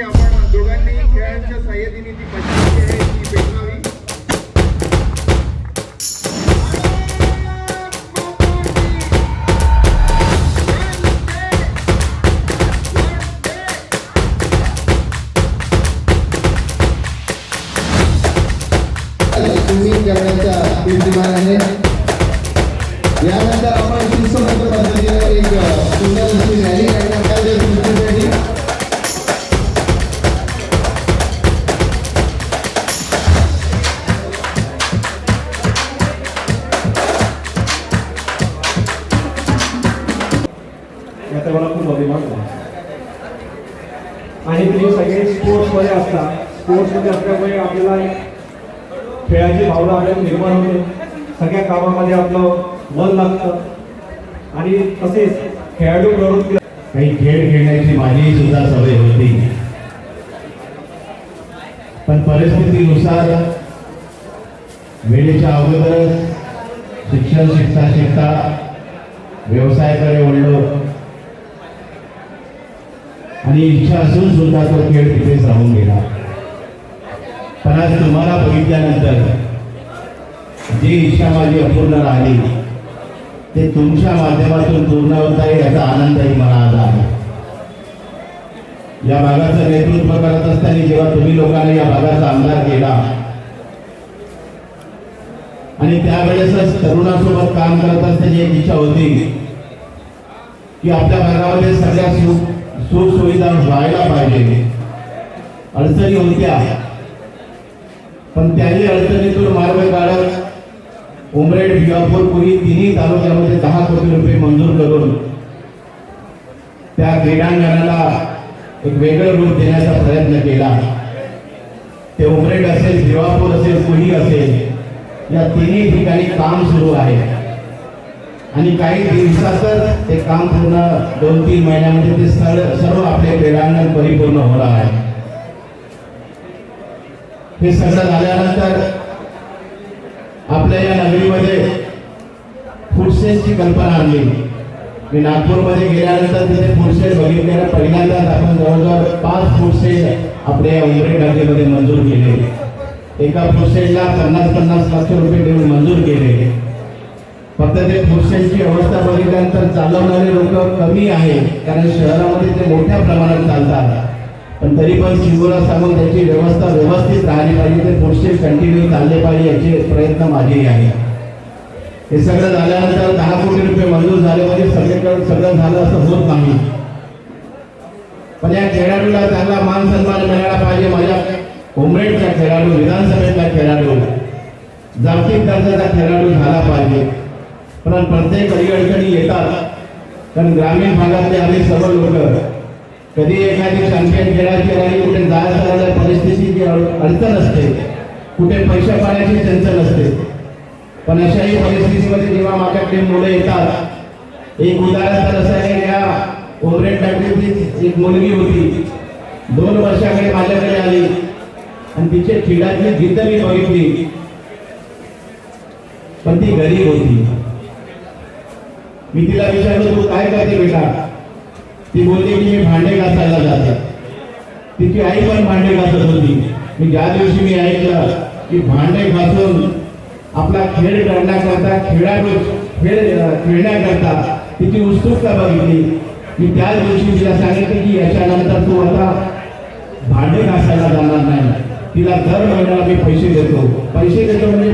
की आपण दोघांनी खेळांच्या साह्याने ती पछाडी आहे ती पेटवावी. करण्याचा आहे. यानंतर आपण शिस्तबद्ध पद्धतीने एक सुंदर अशी रॅली करण्यात आणि ते सगळे स्पोर्ट्समध्ये असतात. स्पोर्ट्समध्ये असल्यामुळे आपल्याला एक खेळाची भावना आपल्याला निर्माण होते. सगळ्या कामामध्ये आपलं मन लागतं. आणि तसेच खेळाडू प्रवृत्ती काही खेळ खेळण्याची माझी सुद्धा सवय होती. पण परिस्थितीनुसार वेळेच्या अगोदरच शिक्षण शिकता शिकता व्यवसायाकडे वळलो. आणि इच्छा असून सुद्धा तो खेळ तिथेच राहून गेला. पण आज तुम्हाला बघितल्यानंतर जी इच्छा माझी अपूर्ण राहिली ते तुमच्या माध्यमातून पूर्ण होत आहे याचा आनंदही मला आज आहे. या भागाचं नेतृत्व करत असताना जेव्हा तुम्ही लोकांनी या भागाचा आमदार केला आणि त्यावेळेसच तरुणासोबत काम करत असताना एक इच्छा होती की आपल्या भागामध्ये सगळ्या सुख सुख सुविधा व्हायला पाहिजे. अडचणी होत्या. पण त्याही अडचणीतून मार्ग काढत उमरेड भिवापूर पुरी तिन्ही तालुक्यामध्ये दहा कोटी रुपये मंजूर करून त्या क्रीडांगणाला एक वेगळं रूप देण्याचा प्रयत्न केला. ते उमरेड असेल भिवापूर असेल पुरी असेल या तिन्ही ठिकाणी काम सुरू आहे. आणि काही दिवसातच ते काम पूर्ण दोन तीन महिन्यामध्ये ते स्थळ सर्व आपले क्रीडांगण परिपूर्ण होणार आहे. हे सगळं झाल्यानंतर आपल्या या नगरीमध्ये फूडसेलची कल्पना आणली. मी नागपूरमध्ये गेल्यानंतर तिथे फूडसेल बघितलेल्या पहिल्यांदाच आपण जवळजवळ पाच फूडसेल आपल्या या उमरे नगरीमध्ये मंजूर केले. एका फूडसेलला पन्नास पन्नास लाख रुपये देऊन मंजूर केले. फक्त ते पुरुषांची अवस्था बघितल्यानंतर चालवणारे लोक कमी आहे कारण शहरामध्ये ते मोठ्या प्रमाणात चालतात. पण तरी पण शिवला सांगून त्याची व्यवस्था व्यवस्थित राहिली पाहिजे ते पुढचे कंटिन्यू चालले पाहिजे याचे प्रयत्न माझेही आहे. हे सगळं झाल्यानंतर दहा कोटी रुपये मंजूर झाले म्हणजे सगळीकडे सगळं झालं असं होत नाही. पण या खेळाडूला चांगला मान सन्मान मिळाला पाहिजे माझ्या उमरेडचा खेळाडू विधानसभेतला खेळाडू. जागतिक दर्जाचा खेळाडू झाला पाहिजे. पण प्रत्येक अडीअडचणी येतात कारण ग्रामीण भागातले आम्ही सर्व लोक कधी एखादी चॅम्पियन खेळाची राहिली कुठे जायचं परिस्थितीची अडचण असते कुठे पैशा पाण्याची चंचल असते. पण अशाही परिस्थितीमध्ये जेव्हा माझ्याकडे मुलं येतात एक उदाहरण तर असं आहे या ओमरेड फॅक्टरीची एक मुलगी होती दोन वर्षाकडे माझ्याकडे आली आणि तिचे खेळातली जिद्द मी बघितली. पण ती गरीब होती. मी तिला विचारलं तू काय करते बेटा? ती बोलली की मी भांडे घासायला जाते. तिची आई पण भांडे घासत होती. मी ज्या दिवशी मी ऐकलं की भांडे घासून आपला खेळ करण्याकरता खेळाडू खेळ खेळण्याकरता तिची उत्सुकता बघितली. मी त्याच दिवशी तिला सांगितले की याच्यानंतर तू आता भांडे घासायला जाणार नाही. तिला दर महिन्याला मी पैसे देतो. पैसे देतो म्हणजे